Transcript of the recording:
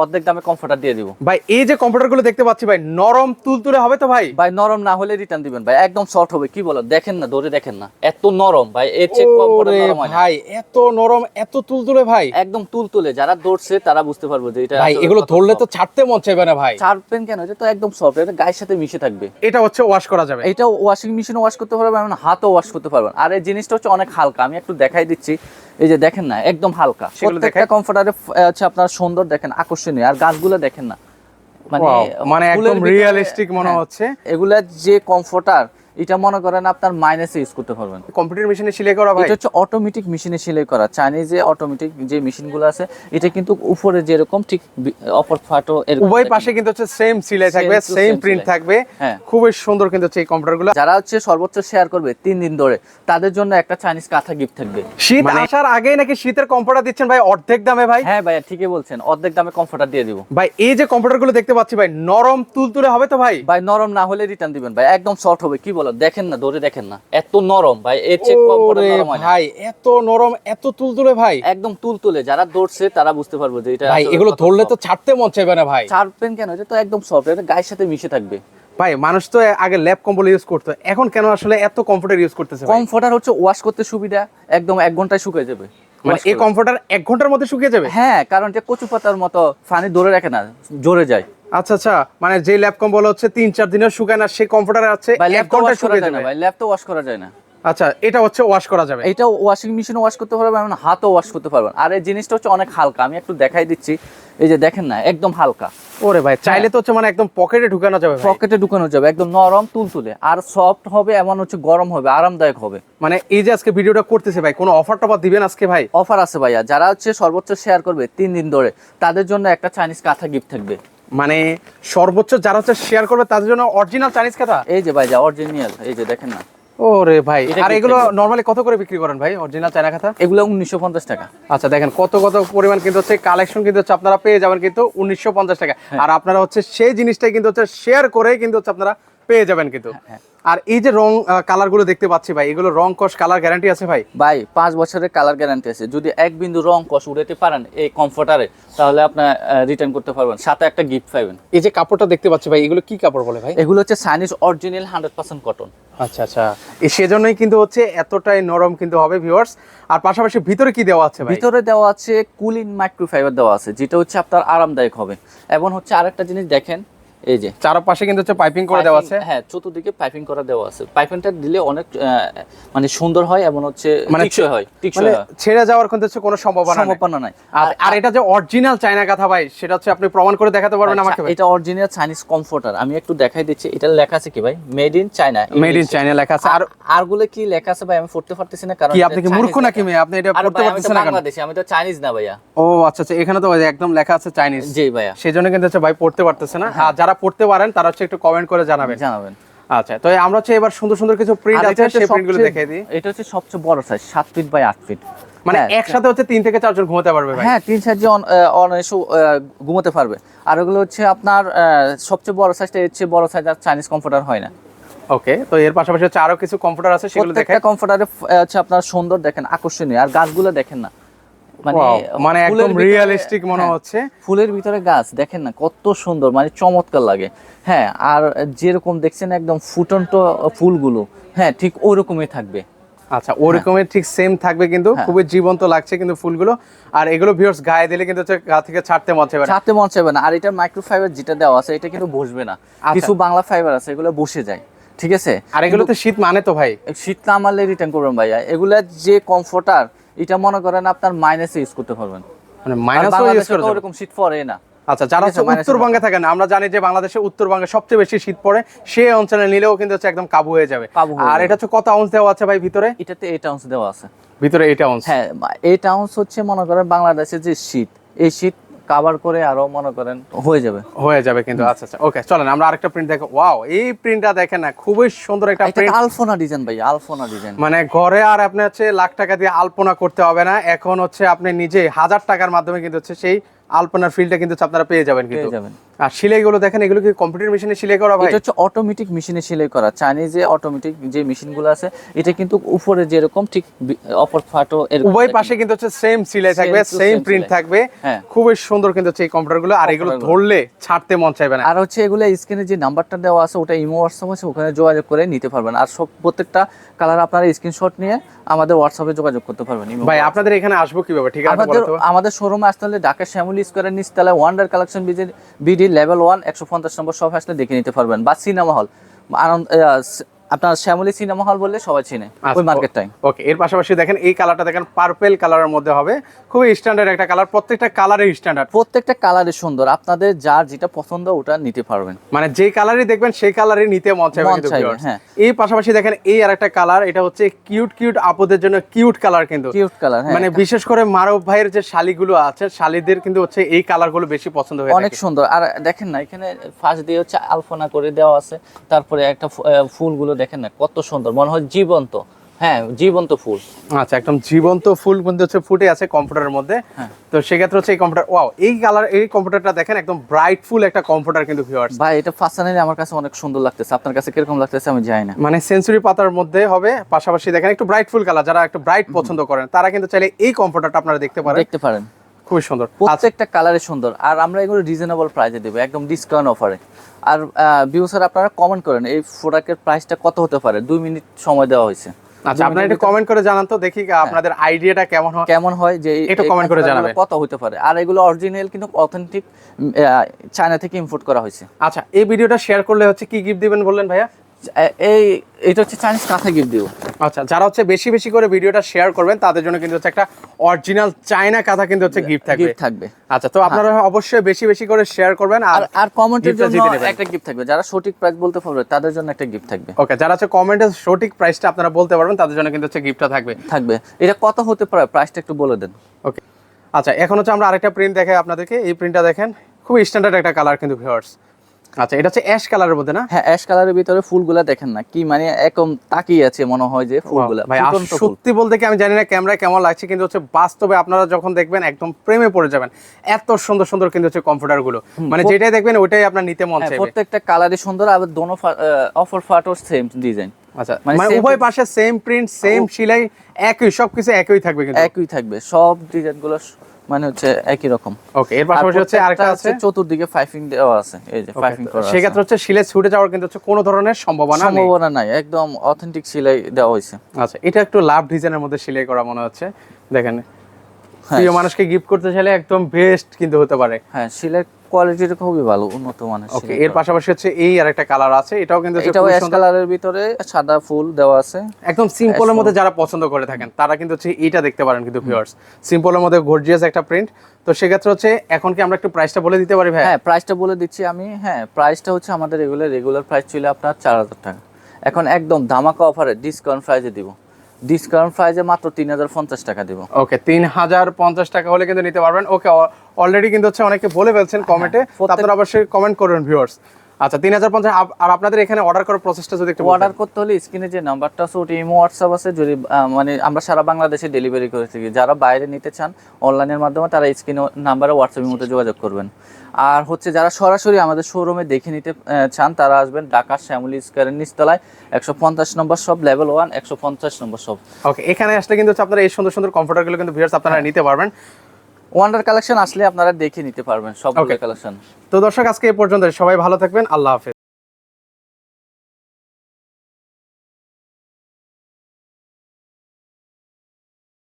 অর্ধেক দামে কমফোর্টার দিয়ে দিব। ভাই এই যে কম্পিউটারগুলো দেখতে পাচ্ছি ভাই নরম তুলতুলে হবে তো ভাই? ভাই নরম না হলে রিটার্ন দিবেন ভাই একদম সফট হবে কি বলো? দেখেন না ধরে দেখেন না এত নরম ভাই এর চেয়ে কমফোর্টার নরম হয় ভাই এত নরম এত তুলতুলে ভাই? একদম তুল তুলে যারা দৌড়ছে তারা বুঝতে পারবে যে এটা ভাই এগুলো ধরলে তো ছাড়তে মন চাইবে না ভাই। ছাড়বেন কেন? এটা তো একদম সফট এটা গায়ের সাথে মিশে থাকবে। এটা হচ্ছে ওয়াশ করা যাবে। এটা ওয়াশিং মেশিনে ওয়াশ করতে পারবেন এমন হাতও ওয়াশ করতে পারবেন। আর এই জিনিসটা হচ্ছে অনেক হালকা আমি একটু দেখাই দিচ্ছি। এই যে দেখেন না একদম হালকা। প্রত্যেকটা কমফোর্টারে হচ্ছে আপনার সুন্দর দেখেন আকর্ষণীয়। আর গাছগুলো দেখেন না। মানে মানে একদম রিয়েলিস্টিক মনে হ্যাঁ, হচ্ছে। এগুলা যে কমফোর্টার এটা মনে করেন আপনার মাইনাসে ইউজ করতে পারবেন। কম্পিউটার মেশিনে সিলাই করা ভাই। এটা হচ্ছে অটোমেটিক মেশিনে সেলাই করা। চাইনিজে অটোমেটিক যে মেশিনগুলো আছে এটা কিন্তু উপরে যেরকম ঠিক অপর ফাটো উভয় পাশে কিন্তু হচ্ছে সেম সিলাই থাকবে সেম প্রিন্ট থাকবে। খুবই সুন্দর কিন্তু হচ্ছে এই কম্পিউটারগুলো যারা হচ্ছে সর্বোচ্চ শেয়ার করবে তিন দিন ধরে তাদের জন্য একটা চাইনিজ কাঁথা গিফট থাকবে। শীত আসার আগেই নাকি শীতের কম্পিউটার দিচ্ছেন ভাই অর্ধেক দামে ভাই। হ্যাঁ ভাইয়া ঠিকই বলছেন অর্ধেক দামে কমফোর্টার দিয়ে দিব। ভাই এই যে কম্পিউটারগুলো দেখতে পাচ্ছি ভাই নরম তুলতুলে হবে তো ভাই? ভাই নরম না হলে রিটার্ন দিবেন ভাই একদম সফট হবে কি বলো দেখেন না ধরে দেখেন না। এত নরম ভাই এর চেয়ে কমফোর্টার ওরে নরম হয় ভাই এত নরম এত তুলতুলে ভাই। একদম তুল তুলে যারা দৌড়ছে তারা বুঝতে পারবে যে এটা ভাই এগুলো ধরলে তো ছাড়তে মন চাইবে না ভাই। ছাড়বেন কেন? এটা তো একদম সফট এটা গায়ের সাথে মিশে থাকবে। ভাই মানুষ তো আগে ল্যাব কম্বল ইউজ করতো এখন কেন আসলে এত কমফোর্টার ইউজ করতেছে কমফোর্টার হচ্ছে ওয়াশ করতে সুবিধা একদম এক ঘন্টায় শুকিয়ে যাবে। মানে এই। কমফোর্টার এক ঘণ্টার মধ্যে শুকিয়ে যাবে? হ্যাঁ কারণ যে কচু পাতার মতো পানি ধরে রাখে না জোরে যায়। আচ্ছা আচ্ছা মানে যে ল্যাব কম্বল হচ্ছে তিন চার দিনের শুকায় না সেই কমফোর্টার আছে এক ল্যাপ করা শুকিয়ে যায় না যাবে। ভাই ল্যাপ তো ওয়াশ করা যায় না। আচ্ছা এটা হচ্ছে ওয়াশ করা যাবে। এটা ওয়াশিং মেশিনে ওয়াশ করতে পারবেন এমন হাতও ওয়াশ করতে পারবেন। আর এই জিনিসটা হচ্ছে অনেক হালকা আমি একটু দেখাই দিচ্ছি। এই যে দেখেন না একদম হালকা। ওরে ভাই চাইলে তো হচ্ছে মানে একদম পকেটে ঢুকানো যাবে পকেটে ঢুকানো যাবে একদম নরম তুলতুলে। আর সফট হবে এমন হচ্ছে গরম হবে আরামদায়ক হবে। মানে এই যে আজকে ভিডিওটা করতেছে ভাই কোনো অফার টফার দিবেন আজকে ভাই? অফার আছে ভাইয়া যারা হচ্ছে সর্বোচ্চ শেয়ার করবে তিন দিন ধরে তাদের জন্য একটা চাইনিজ কাঁথা গিফট থাকবে। মানে সর্বোচ্চ যারা হচ্ছে শেয়ার করবে তাদের জন্য অরিজিনাল চাইনিজ কথা এই যে ভাই যা অরিজিনাল এই যে দেখেন না। ওরে ভাই আর এগুলো নর্মালি নরমালি কত করে বিক্রি করেন ভাই অরিজিনাল চায়না খাতা এগুলো উনিশশো পঞ্চাশ টাকা। আচ্ছা দেখেন কত কত পরিমাণ কিন্তু হচ্ছে কালেকশন কিন্তু হচ্ছে আপনারা পেয়ে যাবেন কিন্তু উনিশশো পঞ্চাশ টাকা। হ্যাঁ। আর আপনারা হচ্ছে সেই জিনিসটাই কিন্তু হচ্ছে শেয়ার করে কিন্তু হচ্ছে আপনারা পেয়ে যাবেন কিন্তু। হ্যাঁ, আর এই যে রং কালারগুলো দেখতে পাচ্ছি ভাই এগুলো রং কস কালার গ্যারান্টি আছে ভাই? ভাই পাঁচ বছরের কালার গ্যারান্টি আছে। যদি এক বিন্দু রং কষ উড়াতে পারেন এই কমফোর্টারে তাহলে আপনার রিটার্ন করতে পারবেন। সাথে একটা গিফট পাবেন এই যে কাপড়টা দেখতে পাচ্ছি ভাই এগুলো কি কাপড় বলে ভাই? এগুলো হচ্ছে Chinese original hundred percent cotton আচ্ছা আচ্ছা। সেজন্যই কিন্তু হচ্ছে এতটাই নরম কিন্তু হবে ভিউয়ার্স আর পাশাপাশি ভিতরে কি দেওয়া আছে ভিতরে দেওয়া আছে কুলিন মাইক্রোফাইবার দেওয়া আছে যেটা হচ্ছে আপনার আরামদায়ক হবে। এবং হচ্ছে আরেকটা জিনিস দেখেন এই যে চারপাশে কিন্তু হচ্ছে পাইপিং করে দেওয়া আছে। হ্যাঁ চতুর্দিকে পাইপিং করা দেওয়া আছে। পাইপিংটা দিলে অনেক মানে সুন্দর হয় এবং হচ্ছে মানে টিকসই হয় টিকসই মানে হয়। ছেড়ে যাওয়ার কিন্তু হচ্ছে কোনো সম্ভাবনা সম্ভাবনা নাই। আর আর এটা যে অরিজিনাল চায়না কথা ভাই সেটা হচ্ছে আপনি প্রমাণ করে দেখাতে পারবেন আচ্ছা, আমাকে এটা অরিজিনাল চাইনিজ কমফোর্টার আমি একটু দেখাই দিচ্ছি এটা লেখা আছে কি ভাই? Made in China made in China লেখা আছে। আর আরগুলো কি লেখা আছে ভাই? আমি পড়তে পারতেছি না কারণ কি আপনি কি মূর্খ নাকি। মেয়ে? আপনি এটা পড়তে পারতেছেন না বাংলাদেশি আমি তো চাইনিজ না ভাইয়া। ও আচ্ছা আচ্ছা এখানে তো একদম লেখা আছে চাইনিজ জি ভাইয়া। সেজন্য কিন্তু হচ্ছে ভাই পড়তে পারতেছে না। আর যারা পড়তে পারেন তারা হচ্ছে একটু কমেন্ট করে জানাবেন। জানাবেন। আচ্ছা তো আমরা হচ্ছে এবার সুন্দর সুন্দর কিছু প্রিন্ট আছে সেই প্রিন্টগুলো দেখিয়ে দিই। এটা হচ্ছে সবচেয়ে বড় সাইজ সাত ফিট বাই আট ফিট মানে একসাথে হচ্ছে তিন থেকে চারজন ঘুমাতে পারবে ভাই। হ্যাঁ তিন সাইজ অনায়াসে ঘুমোতে পারবে। আর ওগুলো হচ্ছে আপনার সবচেয়ে বড় সাইজটা চেয়ে বড় সাইজ আর চাইনিজ কমফোর্টার হয় না। ওকে তো এর পাশাপাশি হচ্ছে আরও কিছু কম্পিউটার আছে সেগুলো দেখে প্রত্যেকটা কমফোর্টারে হচ্ছে আপনার সুন্দর দেখেন আকর্ষণীয়। আর গাছগুলো দেখেন না। মানে ফুলের একদম রিয়েলিস্টিক মনে হ্যাঁ, হচ্ছে। ফুলের ভিতরে গাছ দেখেন না কত সুন্দর মানে চমৎকার লাগে। হ্যাঁ আর যেরকম দেখছেন একদম ফুটন্ত ফুলগুলো হ্যাঁ ঠিক ওই রকমই থাকবে। আচ্ছা ওরকমের ঠিক সেম থাকবে কিন্তু হ্যাঁ। খুবই জীবন্ত লাগছে কিন্তু ফুলগুলো। আর এগুলো ভিউয়ার্স গায়ে দিলে কিন্তু গা থেকে ছাড়তে মন চাইবে না। ছাড়তে মন চাইবে না। আর এটা মাইক্রোফাইবার যেটা দেওয়া আছে এটা কিন্তু বসবে না। আচ্ছা। কিছু বাংলা ফাইবার আছে এগুলো বসে যায়। ঠিক আছে? আর এগুলোতে শীত মানে তো ভাই। শীত না মারলে রিটার্ন করবেন ভাইয়া। এগুলা যে কমফোর্টার এটা মনে করেন আপনার মাইনাসে ইউজ করতে পারবেন। মানে মাইনাসও ইউজ করতে পারবেন এরকম ওরকম শীত পড়ে না। আচ্ছা যারা উত্তরবঙ্গে থাকেন আমরা জানি যে বাংলাদেশে উত্তরবঙ্গে সবচেয়ে বেশি শীত পড়ে সে অঞ্চলে নিলেও কিন্তু হচ্ছে একদম কাবু হয়ে যাবে। আর এটা হচ্ছে কত আউন্স দেওয়া আছে ভাই ভিতরে? এটাতে এইট আউন্স দেওয়া আছে। ভিতরে এইট আউন্স হ্যাঁ এইট আউন্স হচ্ছে মনে করেন বাংলাদেশে যে শীত এই শীত কাভার করে আরও মনে করেন হয়ে যাবে। হয়ে যাবে কিন্তু আচ্ছা আচ্ছা ওকে চলেন আমরা আরেকটা প্রিন্ট দেখো ওয়াও এই প্রিন্টটা দেখেন না খুবই সুন্দর একটা এটা প্রিন্ট আলফোনা ডিজাইন ভাই আলফোনা ডিজাইন মানে ঘরে আর আপনি হচ্ছে লাখ টাকা দিয়ে আলপনা করতে হবে না এখন হচ্ছে আপনি নিজে হাজার টাকার মাধ্যমে কিন্তু হচ্ছে সেই আলপনার ফিলটা কিন্তু আপনারা পেয়ে যাবেন কিন্তু। পেয়ে যাবেন। আর সেলাইগুলো দেখেন এগুলো কি কম্পিউটার মেশিনে সেলাই করা ভাই? এটা হচ্ছে অটোমেটিক মেশিনে সেলাই করা। চাইনিজে অটোমেটিক যে মেশিনগুলো আছে এটা কিন্তু উপরে যেরকম ঠিক অপর ফাটো উভয় পাশে কিন্তু হচ্ছে সেম সিলাই থাকবে সেম প্রিন্ট থাকবে। হ্যাঁ। খুবই সুন্দর কিন্তু হচ্ছে এই কম্পিউটারগুলো আর এগুলো। ধরলে ছাড়তে মন চাইবে না। আর হচ্ছে এগুলো স্ক্রিনে যে নাম্বারটা দেওয়া আছে ওটা ইমো হোয়াটসঅ্যাপ আছে ওখানে যোগাযোগ করে নিতে পারবেন। আর সব প্রত্যেকটা কালার আপনারা স্ক্রিনশট নিয়ে আমাদের হোয়াটসঅ্যাপে যোগাযোগ করতে পারবেন ভাই আপনাদের এখানে আসব কীভাবে? ঠিক আছে আমাদের আমাদের শোরুমে আসতে হলে ঢাকা শ্যামলী স্কোয়ারের নিচতলায় wonder collection BD level one একশো পঞ্চাশ নম্বর সব আসলে দেখে নিতে পারবেন। বা সিনেমা হল আনন্দ আপনার শ্যামলী সিনেমা হল বললে সবাই চিনে আচ্ছা, ওই মার্কেটটাই ওকে এর পাশাপাশি দেখেন এই কালারটা দেখেন পার্পেল কালারের মধ্যে হবে। খুবই স্ট্যান্ডার্ড একটা কালার প্রত্যেকটা কালারের স্ট্যান্ডার্ড প্রত্যেকটা কালারই সুন্দর আপনাদের যার যেটা পছন্দ ওটা নিতে পারবেন। মানে যে কালারই দেখবেন সেই কালারই নিতে মন চাইবে কিন্তু হ্যাঁ। এই পাশাপাশি দেখেন এই আর একটা কালার এটা হচ্ছে কিউট কিউট আপুদের জন্য কিউট কালার কিন্তু। কিউট কালার হ্যাঁ মানে বিশেষ করে মারব ভাইয়ের যে শালিগুলো আছে শালিদের কিন্তু হচ্ছে এই কালারগুলো বেশি পছন্দ হয় অনেক সুন্দর। আর দেখেন না এখানে ফার্স্ট দিয়ে হচ্ছে আলপনা করে দেওয়া আছে তারপরে একটা ফুলগুলো দেখেন না কত সুন্দর। মনে হয় জীবন্ত। হ্যাঁ জীবন্ত ফুল। আচ্ছা একদম জীবন্ত ফুল কিন্তু হচ্ছে ফুটে আছে কম্পিউটারের মধ্যে। হ্যাঁ। তো সেক্ষেত্রে হচ্ছে এই কম্পিউটার ওয়াও এই কালার এই কম্পিউটারটা দেখেন একদম ব্রাইট ফুল একটা কম্পিউটার কিন্তু ভিউয়ার্স ভাই এটা পার্সোনালি আমার কাছে অনেক সুন্দর লাগতেছে। আপনার কাছে কীরকম লাগতেছে আমি জানি না। মানে সেঞ্চুরি পাতার মধ্যে হবে পাশাপাশি দেখেন একটু ব্রাইট ফুল কালার যারা একটু ব্রাইট পছন্দ করেন তারা কিন্তু চাইলে এই কম্পিউটারটা আপনারা দেখতে পারেন। দেখতে পারেন। খুবই সুন্দর। আচ্ছা। প্রত্যেকটা কালারে সুন্দর। আর আমরা এগুলো রিজনেবল প্রাইসে দেবো একদম ডিসকাউন্ট অফারে আর ভিউ স্যার আপনারা কমেন্ট করেন এই প্রোডাক্টের প্রাইসটা কত হতে পারে? দুই মিনিট সময় দেওয়া হয়েছে। আচ্ছা আপনারা একটু কমেন্ট করে জানান তো দেখি আপনাদের আইডিয়াটা কেমন হয়। কেমন হয় যে একটু এই করে জানাবেন। কত হতে পারে? আর এগুলো অরিজিনাল কিন্তু অথেন্টিক চায়না থেকে ইম্পোর্ট করা হয়েছে। আচ্ছা এই ভিডিওটা শেয়ার করলে হচ্ছে কি গিফট দিবেন বললেন ভাইয়া? এই এটা হচ্ছে চাইনিজ কাঁথা গিফট দিব। আচ্ছা যারা হচ্ছে বেশি বেশি করে ভিডিওটা শেয়ার করবেন তাদের জন্য কিন্তু হচ্ছে একটা অরিজিনাল চায়না কাঁথা কিন্তু হচ্ছে গিফট থাকবে। গিফট থাকবে। আচ্ছা তো আপনারা অবশ্যই বেশি বেশি করে শেয়ার করবেন আর আর কমেন্টের জন্য একটা গিফট থাকবে। যারা সঠিক প্রাইস বলতে পারবে তাদের জন্য একটা গিফট থাকবে। ওকে যারা হচ্ছে কমেন্টে সঠিক প্রাইসটা আপনারা বলতে পারবেন তাদের জন্য কিন্তু হচ্ছে গিফটটা থাকবে। থাকবে। এটা কত হতে পারে? প্রাইসটা একটু বলে দেন। ওকে আচ্ছা এখন হচ্ছে আমরা আরেকটা প্রিন্ট দেখাই আপনাদেরকে। এই প্রিন্টটা দেখেন খুব স্ট্যান্ডার্ড একটা কালার কিন্তু ভিউয়ার্স আচ্ছা এটা হচ্ছে অ্যাশ কালারের মধ্যে না? হ্যাঁ অ্যাশ কালারের ভিতরে ফুলগুলা দেখেন না কি মানে একদম তাকিয়ে আছে মনে হয় যে ফুলগুলা। ভাই। সত্যি বলতে কি আমি জানি না ক্যামেরায় কেমন লাগছে কিন্তু হচ্ছে বাস্তবে আপনারা যখন দেখবেন একদম প্রেমে পড়ে যাবেন। এত সুন্দর সুন্দর কিন্তু হচ্ছে কম্পিউটারগুলো মানে যেটাই দেখবেন ওইটাই আপনার নিতে মন হ্যাঁ, চাইবে। প্রত্যেকটা কালারই সুন্দর আর দোনো অফার ফাটোর সেম ডিজাইন আচ্ছা মানে মানে উভয় পাশে সেম প্রিন্ট সেম সেলাই একই সবকিছু একই থাকবে কিন্তু। একই থাকবে সব ডিজাইনগুলো মানে হচ্ছে একই রকম। ওকে এর পাশাপাশি হচ্ছে আরেকটা আছে চতুর্দিকে ফাইভিং দেওয়া আছে এই যে ফাইভিং করা আছে। সেক্ষেত্রে হচ্ছে সিলাই ছুটে যাওয়ার কিন্তু হচ্ছে কোনো ধরনের সম্ভাবনা নেই। সম্ভাবনা নাই একদম অথেন্টিক সিলাই দেওয়া হয়েছে। আচ্ছা এটা একটু লাভ ডিজাইনের মধ্যে সিলাই করা মনে হচ্ছে দেখেন। হ্যাঁ। প্রিয় মানুষকে গিফট করতে চাইলে একদম বেস্ট কিন্তু হতে পারে। হ্যাঁ সেলাই কোয়ালিটিটা খুবই ভালো উন্নত মানের ওকে এর পাশাপাশি হচ্ছে এই আরেকটা কালার আছে এটাও কিন্তু এটাও অ্যাশ কালারের ভিতরে সাদা ফুল দেওয়া আছে। একদম সিম্পলের মধ্যে যারা পছন্দ করে থাকেন তারা কিন্তু হচ্ছে এইটা দেখতে পারেন কিন্তু ভিউয়ার্স সিম্পলের মধ্যে গর্জিয়াস একটা প্রিন্ট তো সেক্ষেত্রে হচ্ছে এখন কি আমরা একটু প্রাইসটা বলে দিতে পারি ভাই হ্যাঁ প্রাইসটা বলে দিচ্ছি আমি। হ্যাঁ প্রাইসটা হচ্ছে আমাদের রেগুলার রেগুলার প্রাইস ছিল আপনার চার হাজার টাকা। এখন একদম ধামাকা অফারে ডিসকাউন্ট প্রাইসে দিব। ডিসকাউন্ট প্রাইসে মাত্র তিন হাজার পঞ্চাশ টাকা দিব। ওকে তিন হাজার পঞ্চাশ টাকা হলে কিন্তু নিতে পারবেন। ওকে অলরেডি কিন্তু হচ্ছে অনেকে বলে ফেলছেন কমেন্টে প্রত্যেক- আপনারা অবশ্যই কমেন্ট করবেন ভিউয়ার্স আচ্ছা তিন হাজার পঞ্চাশ আর আপনাদের এখানে অর্ডার করার প্রসেসটা যদি একটু অর্ডার করতে হলে স্ক্রিনে যে নাম্বারটা আছে ওটি ইমো হোয়াটসঅ্যাপ আছে যদি মানে আমরা সারা বাংলাদেশে ডেলিভারি করে থাকি যারা বাইরে নিতে চান অনলাইনের মাধ্যমে তারা স্ক্রিনে নাম্বারে হোয়াটসঅ্যাপের মধ্যে যোগাযোগ করবেন। আর হচ্ছে যারা সরাসরি আমাদের শোরুমে দেখে নিতে চান তারা আসবেন ঢাকা শ্যামলী স্কোয়ারের নিচতলায় একশো পঞ্চাশ নম্বর সব লেভেল ওয়ান একশো পঞ্চাশ নম্বর সব ওকে এখানে আসলে কিন্তু আপনারা এই সুন্দর সুন্দর কমফোর্টারগুলো কিন্তু ভিউয়ার্স আপনারা হ্যাঁ। নিতে পারবেন। ওয়ান্ডার কালেকশন আসলে আপনারা দেখে নিতে পারবেন সবগুলো কালেকশন তো দর্শক আজকে এই পর্যন্ত সবাই ভালো থাকবেন। আল্লাহ হাফেজ।